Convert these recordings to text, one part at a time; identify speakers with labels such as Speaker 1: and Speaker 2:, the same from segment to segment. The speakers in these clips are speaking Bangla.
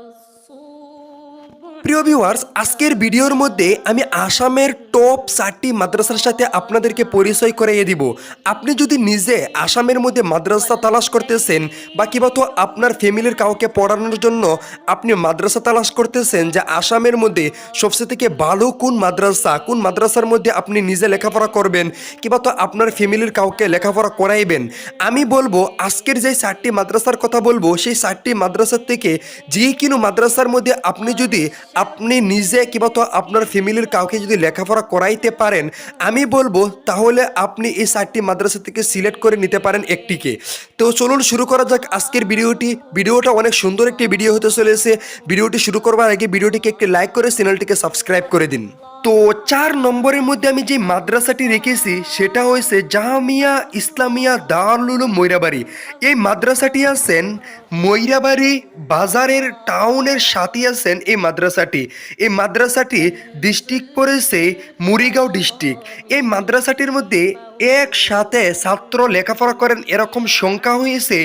Speaker 1: الصور প্রিয় ভিউয়ার্স আজকের ভিডিওর মধ্যে আমি আসামের টপ চারটি মাদ্রাসার সাথে আপনাদেরকে পরিচয় করিয়ে দিব। আপনি যদি নিজে আসামের মধ্যে মাদ্রাসা তালাশ করতেছেন বা কিবা তো আপনার ফ্যামিলির কাউকে পড়ানোর জন্য আপনি মাদ্রাসা তালাশ করতেছেন যে আসামের মধ্যে সবচেয়ে থেকে ভালো কোন মাদ্রাসা, কোন মাদ্রাসার মধ্যে আপনি নিজে লেখাপড়া করবেন, কিবা তো আপনার ফ্যামিলির কাউকে লেখাপড়া করাইবেন। আমি বলব, আজকের যে চারটি মাদ্রাসার কথা বলব, সেই চারটি মাদ্রাসার থেকে যে কোনো মাদ্রাসার মধ্যে আপনি যদি আপনি নিজে কিংবা তো আপনার ফ্যামিলির কাউকে যদি লেখাপড়া করাইতে পারেন, আমি বলব তাহলে আপনি এই চারটি মাদ্রাসা থেকে সিলেক্ট করে নিতে পারেন একটিকে। তো চলুন শুরু করা যাক আজকের ভিডিওটি। ভিডিওটা অনেক সুন্দর একটি ভিডিও হতে চলেছে। ভিডিওটি শুরু করবার আগে ভিডিওটিকে একটি লাইক করে চ্যানেলটিকে সাবস্ক্রাইব করে দিন। তো চার নম্বরের মধ্যে আমি যে মাদ্রাসাটি রেখেছি, সেটা হয়েছে জাহামিয়া ইসলামিয়া দারুল ময়রাবাড়ি এই মাদ্রাসাটি আছেন ময়রাবাড়ি বাজারের টাউনের সাথে আছেন এই মাদ্রাসাটি। এই মাদ্রাসাটি ডিস্ট্রিক্ট পড়েছে মুড়িগাঁও ডিস্ট্রিক্ট এই মাদ্রাসাটির মধ্যে একসাথে ছাত্র লেখাপড়া করেন এরকম সংখ্যা হয়েছে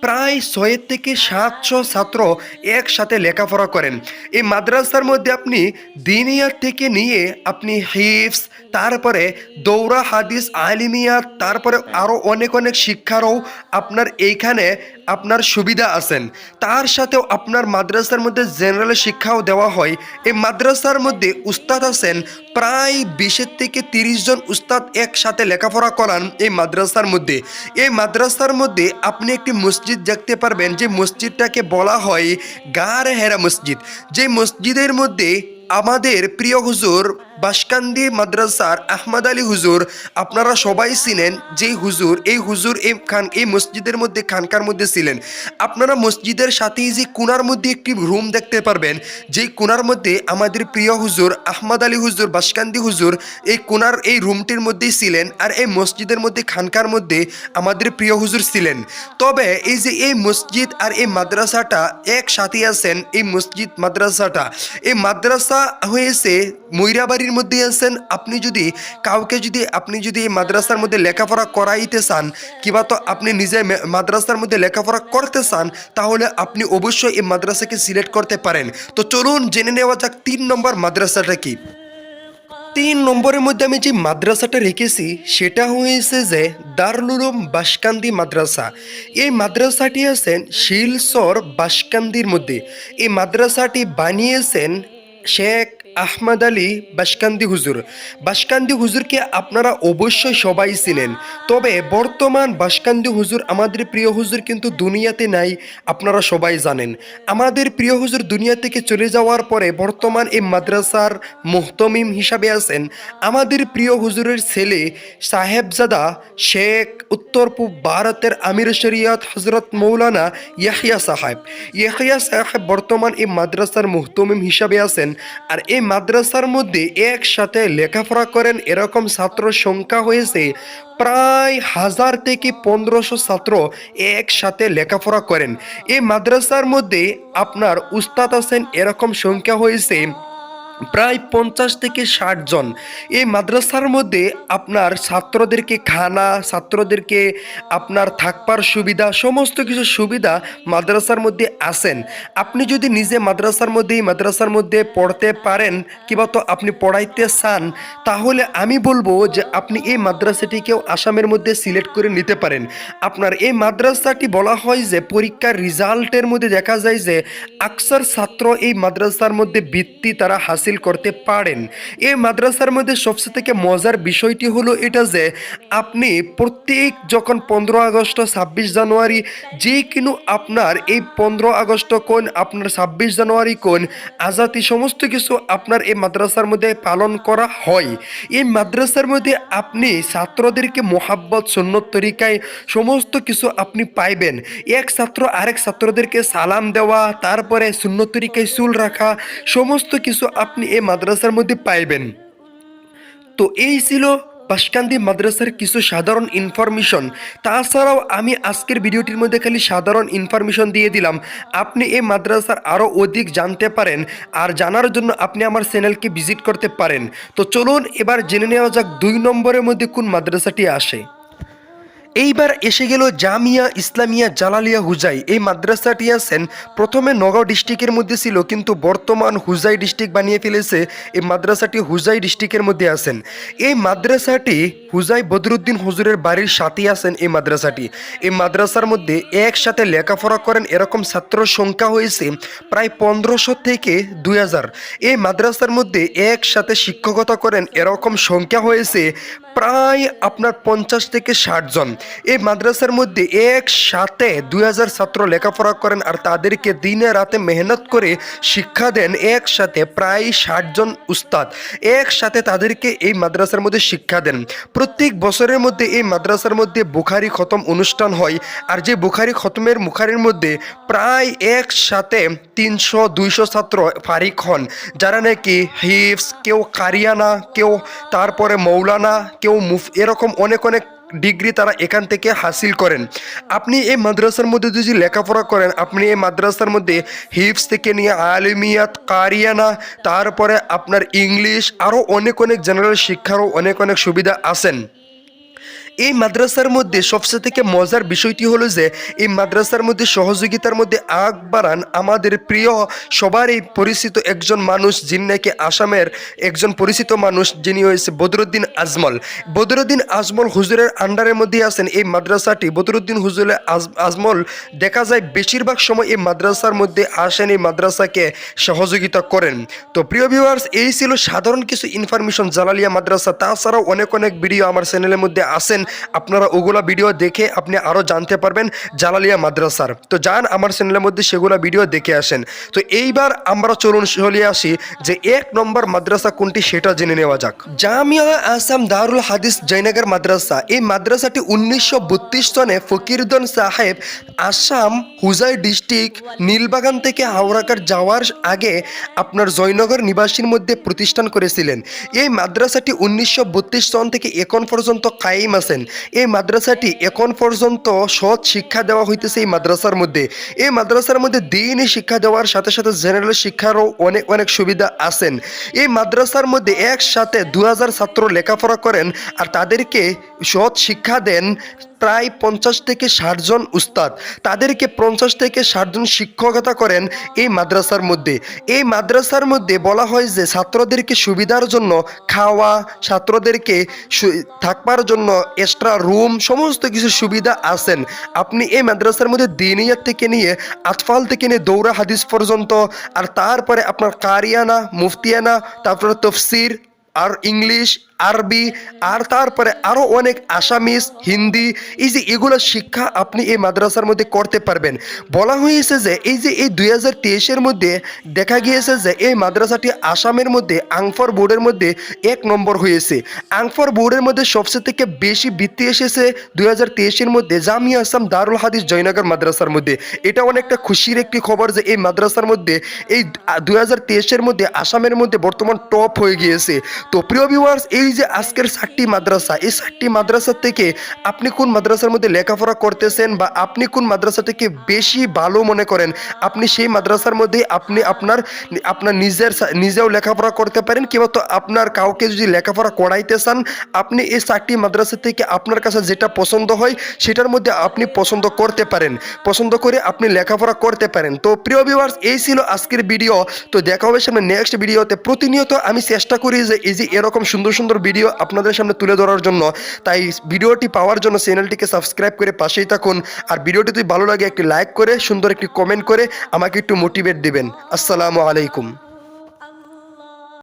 Speaker 1: প্রায় ছয় থেকে সাতশো ছাত্র একসাথে লেখাপড়া করেন। এই মাদ্রাসার মধ্যে আপনি দিনিয়ার থেকে নিয়ে আপনি হিফস তারপরে দৌড়া হাদিস আলিমিয়া, তারপরে আরও অনেক অনেক শিক্ষারও আপনার এইখানে আপনার সুবিধা আছেন। তার সাথেও আপনার মাদ্রাসার মধ্যে জেনারেল শিক্ষাও দেওয়া হয়। এই মাদ্রাসার মধ্যে উস্তাদ আছেন প্রায় বিশের থেকে তিরিশ জন উস্তাদ একসাথে লেখাপড়া করান এই মাদ্রাসার মধ্যে। এই মাদ্রাসার মধ্যে আপনি একটি মসজিদ দেখতে পারবেন, যে মসজিদটাকে বলা হয় গার হেরা মসজিদ। যে মসজিদের মধ্যে আমাদের প্রিয় হুজুর বাসকান্দি মাদ্রাসার আহমদ আলী হুজুর, আপনারা সবাই ছিলেন যে হুজুর, এই হুজুর এই খান, এই মসজিদের মধ্যে, খানকার মধ্যে ছিলেন। আপনারা মসজিদের সাথেই যে কোনার মধ্যে একটি রুম দেখতে পারবেন, যেই কোনার মধ্যে আমাদের প্রিয় হুজুর আহমদ আলী হুজুর, বাসকান্দি হুজুর, এই কোনার, এই রুমটির মধ্যেই ছিলেন আর এই মসজিদের মধ্যে, খানকার মধ্যে আমাদের প্রিয় হুজুর ছিলেন। তবে এই যে এই মসজিদ আর এই মাদ্রাসাটা একসাথে আছেন, এই মসজিদ মাদ্রাসাটা, এই মাদ্রাসা হয়েছে ময়রাবাড়ির মধ্যে আছেন, আপনি যদি কাউকে যদি, আপনি যদি মাদ্রাসার মধ্যে লেখাপড়া করাইতে চান, কিংবা তো আপনি নিজে মাদ্রাসার মধ্যে লেখাপড়া করতে চান, তাহলে আপনি অবশ্যই এই মাদ্রাসাকে সিলেক্ট করতে পারেন। তো চলুন জেনে নেওয়া যাক তিন নম্বর মাদ্রাসাটা কি। তিন নম্বরের মধ্যে আমি যে মাদ্রাসাটা রেখেছি, সেটা হয়েছে যে দারুলুম বাসকান্দি মাদ্রাসা। এই মাদ্রাসাটি আছেন শিলচর বাসকান্দির মধ্যে। এই মাদ্রাসাটি বানিয়েছেন শেখ আহমদ আলী বাসকান্দি হুজুর। বাসকান্দি হুজুরকে আপনারা অবশ্যই সবাই চিনেন। তবে বর্তমান বাসকান্দি হুজুর আমাদের প্রিয় হুজুর কিন্তু দুনিয়াতে নাই, আপনারা সবাই জানেন। আমাদের প্রিয় হুজুর দুনিয়া থেকে চলে যাওয়ার পরে বর্তমান এই মাদ্রাসার মোহতমিম হিসাবে আছেন। আমাদের প্রিয় হুজুরের ছেলে সাহেবজাদা শেখ উত্তর পূব ভারতের আমির শরিয়ত হজরত মৌলানা ইয়াহিয়া সাহেব। ইয়াহিয়া সাহেব বর্তমান এই মাদ্রাসার মুহতমিম হিসাবে আছেন। আর এই মাদ্রাসার মধ্যে একসাথে লেখাপড়া করেন এরকম ছাত্র সংখ্যা হয়েছে প্রায় হাজার থেকে পনেরোশো ছাত্র একসাথে লেখাপড়া করেন। এই মাদ্রাসার মধ্যে আপনার উস্তাদ আছেন এরকম সংখ্যা হয়েছে প্রায় পঞ্চাশ থেকে ষাট জন। এই মাদ্রাসার মধ্যে আপনার ছাত্রদেরকে খানা, ছাত্রদেরকে আপনার থাকবার সুবিধা, সমস্ত কিছু সুবিধা মাদ্রাসার মধ্যে আছেন। আপনি যদি নিজে মাদ্রাসার মধ্যে এই মাদ্রাসার মধ্যে পড়তে পারেন কিংবা তো আপনি পড়াইতে চান, তাহলে আমি বলব যে আপনি এই মাদ্রাসাটিকেও আসামের মধ্যে সিলেক্ট করে নিতে পারেন। আপনার এই মাদ্রাসাটি বলা হয় যে পরীক্ষার রেজাল্টের মধ্যে দেখা যায় যে আকসার ছাত্র এই মাদ্রাসার মধ্যে বৃত্তি তারা হাসিল করতে পারেন। এই মাদ্রাসার মধ্যে সবচেয়ে থেকে মজার বিষয়টি হলো এটা যে, আপনি প্রত্যেক যখন পনেরো আগস্ট ছাব্বিশ জানুয়ারি যে কিনো আপনার এই পনেরো আগস্ট কোন আপনার ছাব্বিশ জানুয়ারি কোন আজাতি সমস্ত কিছু আপনার এই মাদ্রাসার মধ্যে পালন করা হয়। এই মাদ্রাসার মধ্যে আপনি ছাত্রদেরকে মোহাব্বত, সুন্নত তরিকায় সমস্ত কিছু আপনি পাইবেন। এক ছাত্র আরেক ছাত্রদেরকে সালাম দেওয়া, তারপরে সুন্নত তরিকায় চুল রাখা, সমস্ত কিছু আপনি এই মাদ্রাসার মধ্যে পাইবেন। তো এই ছিল বাসকান্দি মাদ্রাসার কিছু সাধারণ ইনফরমেশন। তাছাড়াও আমি আজকের ভিডিওটির মধ্যে খালি সাধারণ ইনফরমেশন দিয়ে দিলাম। আপনি এই মাদ্রাসার আরও অধিক জানতে পারেন আর জানার জন্য আপনি আমার চ্যানেলকে ভিজিট করতে পারেন। তো চলুন এবার জেনে নেওয়া যাক দুই নম্বরের মধ্যে কোন মাদ্রাসাটি আসে। এইবার এসে গেল জামিয়া ইসলামিয়া জালালিয়া হুজাই। এই মাদ্রাসাটি আছেন, প্রথমে নগাঁও ডিস্ট্রিক্টের মধ্যে ছিল, কিন্তু বর্তমান হুজাই ডিস্ট্রিক্ট বানিয়ে ফেলেছে, এই মাদ্রাসাটি হুজাই ডিস্ট্রিক্টের মধ্যে আছেন। এই মাদ্রাসাটি হুজাই বদরুদ্দিন হুজুরের বাড়ির সাথেই আছেন এই মাদ্রাসাটি। এই মাদ্রাসার মধ্যে একসাথে লেখাপড়া করেন, এরকম ছাত্র সংখ্যা হয়েছে প্রায় পনেরোশো থেকে দুই হাজার। এই মাদ্রাসার মধ্যে একসাথে শিক্ষকতা করেন, এরকম সংখ্যা হয়েছে প্রায় আপনার পঞ্চাশ থেকে ষাট জন। এই মাদ্রাসার মধ্যে একসাথে দুই হাজার ছাত্র লেখাপড়া করেন আর তাদেরকে দিনে রাতে মেহনত করে শিক্ষা দেন একসাথে প্রায় ষাট জন উস্তাদ। একসাথে তাদেরকে এই মাদ্রাসার মধ্যে শিক্ষা দেন। প্রত্যেক বছরের মধ্যে এই মাদ্রাসার মধ্যে বুখারি খতম অনুষ্ঠান হয় আর যে বুখারি খতমের মুখারির মধ্যে প্রায় একসাথে তিনশো, দুইশো ছাত্র ফারিক হন, যারা নাকি হিফস কেউ কারিয়ানা, কেউ তারপরে মৌলানা, কেউ মুফ, এরকম অনেক অনেক ডিগ্রি তারা এখান থেকে হাসিল করেন। আপনি এই মাদ্রাসার মধ্যে যদি লেখাপড়া করেন, আপনি এই মাদ্রাসার মধ্যে হিপস থেকে নিয়ে আলিমিয়াত, কারিয়ানা, তারপরে আপনার ইংলিশ, আরও অনেক অনেক জেনারেল শিক্ষারও অনেক অনেক সুবিধা আছেন। এই মাদ্রাসার মধ্যে সবচেয়ে থেকে মজার বিষয়টি হলো যে, এই মাদ্রাসার মধ্যে সহযোগিতার মধ্যে আগ বাড়ান আমাদের প্রিয়, সবারই পরিচিত একজন মানুষ যিনি নাকি আসামের একজন পরিচিত মানুষ, যিনি হয়েছে বদরুদ্দিন আজমল। বদরুদ্দিন আজমল হুজুরের আন্ডারের মধ্যে আছেন এই মাদ্রাসাটি। বদরুদ্দিন হুজুরের আজ- আজমল দেখা যায় বেশিরভাগ সময় এই মাদ্রাসার মধ্যে আসেন, এই মাদ্রাসাকে সহযোগিতা করেন। তো প্রিয় ভিউয়ার্স এই ছিল সাধারণ কিছু ইনফরমেশন জালালিয়া মাদ্রাসা। তাছাড়াও অনেক অনেক ভিডিও আমার চ্যানেলের মধ্যে আসেন আপনারা ওগুলা ভিডিও দেখে আপনি আরও জানতে পারবেন জালালিয়া মাদ্রাসার। তো যান আমার চ্যানেলের মধ্যে সেগুলো ভিডিও দেখে আসেন। তো এইবার আমরা চলুন চলে আসি যে এক নম্বর মাদ্রাসা কোনটি সেটা জেনে নেওয়া যাক। জামিয়া আসাম দারুল হাদিস জয়নগর মাদ্রাসা। এই মাদ্রাসাটি উনিশশো বত্রিশ সনে ফকিরুদ্দিন সাহেব আসাম হুজাই ডিস্ট্রিক্ট নীলবাগান থেকে হাওড়াকার যাওয়ার আগে আপনার জয়নগর নিবাসীর মধ্যে প্রতিষ্ঠান করেছিলেন। এই মাদ্রাসাটি উনিশশো বত্রিশ সন থেকে এখন পর্যন্ত কায়েম আছেন এই মাদ্রাসাটি এখন পর্যন্ত সৎ শিক্ষা দেওয়া হইতেছে এই মাদ্রাসার মধ্যে। এই মাদ্রাসার মধ্যে দিনই শিক্ষা দেওয়ার সাথে সাথে জেনারেল শিক্ষারও অনেক অনেক সুবিধা আছেন। এই মাদ্রাসার মধ্যে একসাথে দু হাজার ছাত্র লেখাপড়া করেন আর তাদেরকে সৎ শিক্ষা দেন প্রায় পঞ্চাশ থেকে ষাট জন উস্তাদ। তাদেরকে পঞ্চাশ থেকে ষাট জন শিক্ষকতা করেন এই মাদ্রাসার মধ্যে। এই মাদ্রাসার মধ্যে বলা হয় যে ছাত্রদেরকে সুবিধার জন্য খাওয়া, ছাত্রদেরকে থাকবার জন্য এক্সট্রা রুম সমস্ত কিছু সুবিধা আছেন। আপনি এই মাদ্রাসার মধ্যে দিনিয়ার থেকে নিয়ে আতফাল থেকে নিয়ে দৌড়া হাদিস পর্যন্ত আর তারপরে আপনার কারিয়ানা, মুফতিয়ানা, তারপরে তফসির আর ইংলিশ আরবি, আর তারপরে আরও অনেক আসামিস হিন্দি, এই যে এগুলো শিক্ষা আপনি এই মাদ্রাসার মধ্যে করতে পারবেন। বলা হয়েছে যে, এই যে এই দুই হাজার তেইশের মধ্যে দেখা গিয়েছে যে, এই মাদ্রাসাটি আসামের মধ্যে, আংফর বোর্ডের মধ্যে এক নম্বর হয়েছে। আংফর বোর্ডের মধ্যে সবচেয়ে থেকে বেশি বৃত্তি এসেছে দুই হাজার তেইশের মধ্যে, জামিয়া আসাম দারুল হাদিস জয়নগর মাদ্রাসার মধ্যে। এটা অনেকটা খুশির একটি খবর যে, এই মাদ্রাসার মধ্যে, এই দুই হাজার তেইশের মধ্যে আসামের মধ্যে বর্তমান টপ হয়ে গিয়েছে। তো প্রিয় ভিউয়ার্স এই যে আজকের চারটি মাদ্রাসা, এই চারটি মাদ্রাসা থেকে আপনি কোন মাদ্রাসার মধ্যে লেখাপড়া করতেছেন বা আপনি কোন মাদ্রাসা থেকে বেশি ভালো মনে করেন? আপনি সেই মাদ্রাসার মধ্যে আপনি আপনার আপনার নিজের নিজেও লেখাপড়া করতে পারেন কিংবা তো আপনার কাউকে যদি লেখাপড়া করাইতে চান, আপনি এই চারটি মাদ্রাসা থেকে আপনার কাছে যেটা পছন্দ হয় সেটার মধ্যে আপনি পছন্দ করতে পারেন। পছন্দ করে আপনি লেখাপড়া করতে পারেন। তো প্রিয় ভিউয়ার্স এই ছিল আজকের ভিডিও তো দেখা হবে সামনে নেক্সট ভিডিওতে প্রতিনিয়ত আমি চেষ্টা করি যে এই যে এরকম সুন্দর সুন্দর ভিডিও আপনাদের সামনে তুলে ধরার জন্য, তাই ভিডিওটি পাওয়ার জন্য চ্যানেলটিকে সাবস্ক্রাইব করে পাশেই থাকুন। আর ভিডিওটি যদি ভালো লাগে, একটি লাইক করে, সুন্দর একটি কমেন্ট করে আমাকে একটু মোটিভেট দিবেন। আসসালামু আলাইকুম।